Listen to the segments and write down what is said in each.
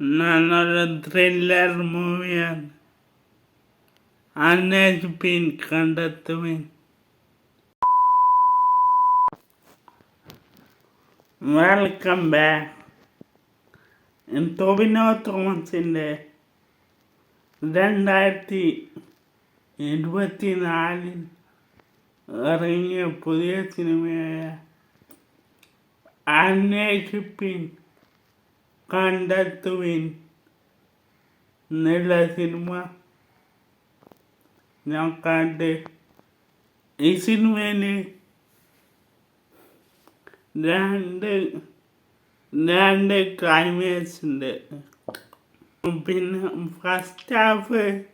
നല്ലൊരു ത്രില്ലർ മൂവിയാണ് അന്വേഷിപ്പിൻ കണ്ടെത്തുവിൻ വെൽക്കം ബാക്ക് ടൊവിനോ തോമസിന്റെ രണ്ടായിരത്തി ഇരുപത്തി നാലിൽ ഇറങ്ങിയ പുതിയ സിനിമയായ അന്വേഷിപ്പിൻ കണ്ടെത്തുവിൻ. എന്നുള്ള സിനിമ ഞാൻ കണ്ട്. ഈ സിനിമയിൽ രണ്ട് രണ്ട് ക്ലൈമാക്സ് ഉണ്ട്. പിന്നെ ഫസ്റ്റ് ഹാഫ്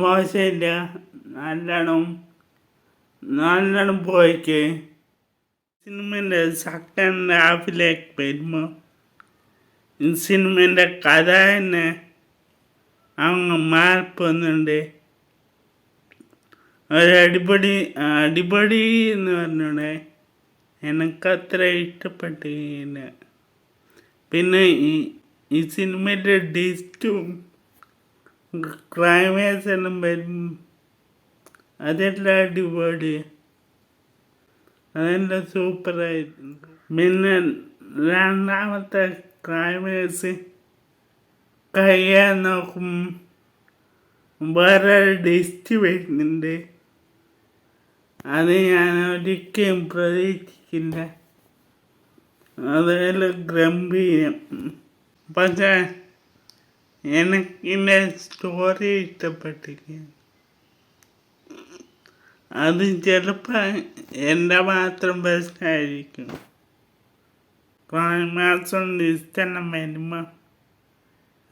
മോശമില്ല. നല്ലോണം നല്ലോണം പോയിക്ക്. സിനിമേന്റെ സെക്കൻഡ് ഹാഫിലേക്ക് വരുമ്പോൾ സിനിമേന്റെ കഥ തന്നെ അങ്ങ് മാറിപ്പോകുന്നുണ്ട് ഒരടിപൊളി അടിപൊളി എന്ന് പറഞ്ഞൂടെ എനിക്കത്ര ഇഷ്ടപ്പെട്ടില്ല. പിന്നെ ഈ ഈ സിനിമയുടെ ഡിസ്റ്റും ക്ലൈമാക്സ് വരും. അതെല്ലാം അടിപൊളി. അതെല്ലാം സൂപ്പറായിരുന്നു പിന്നെ രണ്ടാമത്തെ ക്ലൈമാക്സ് കഴിയാൻ നോക്കും വേറെ ഡിസ്റ്റ് വരുന്നുണ്ട്. അത് ഞാൻ ഒരിക്കലും പ്രതീക്ഷിക്കില്ല. അതെല്ലാം ഗംഭീരം. പക്ഷേ എനിക്കിന്റെ സ്റ്റോറി ഇഷ്ടപ്പെട്ടില്ല. അത് ചിലപ്പോൾ എന്റെ മാത്രം ബെസ്റ്റായിരിക്കും ക്ലൈമാക്സും ഡിസ്റ്റെല്ലാം വരുമ്പോൾ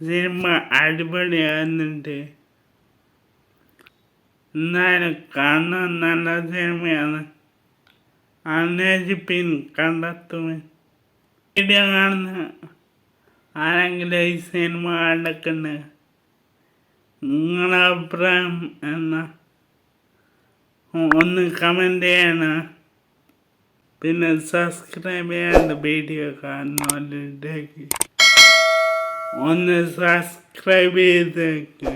സിനിമ അടിപൊളിയാകുന്നുണ്ട് എന്നാലും കാണാൻ നല്ല സിനിമയാണ്. അന്വേഷിപ്പിൻ കണ്ടെത്തുവിൻ വീഡിയോ കാണുന്ന ആരെങ്കിലും ഈ സിനിമ കണ്ടെക്കുന്നത് നിങ്ങളുടെ അഭിപ്രായം എന്നാ ഒന്ന് കമന്റ് ചെയ്യണം. പിന്നെ സബ്സ്ക്രൈബ് ചെയ്യാണ്ട് വീഡിയോ കാണുന്നവരിലേക്ക് ഒന്ന് സബ്സ്ക്രൈബ് ചെയ്തേക്ക്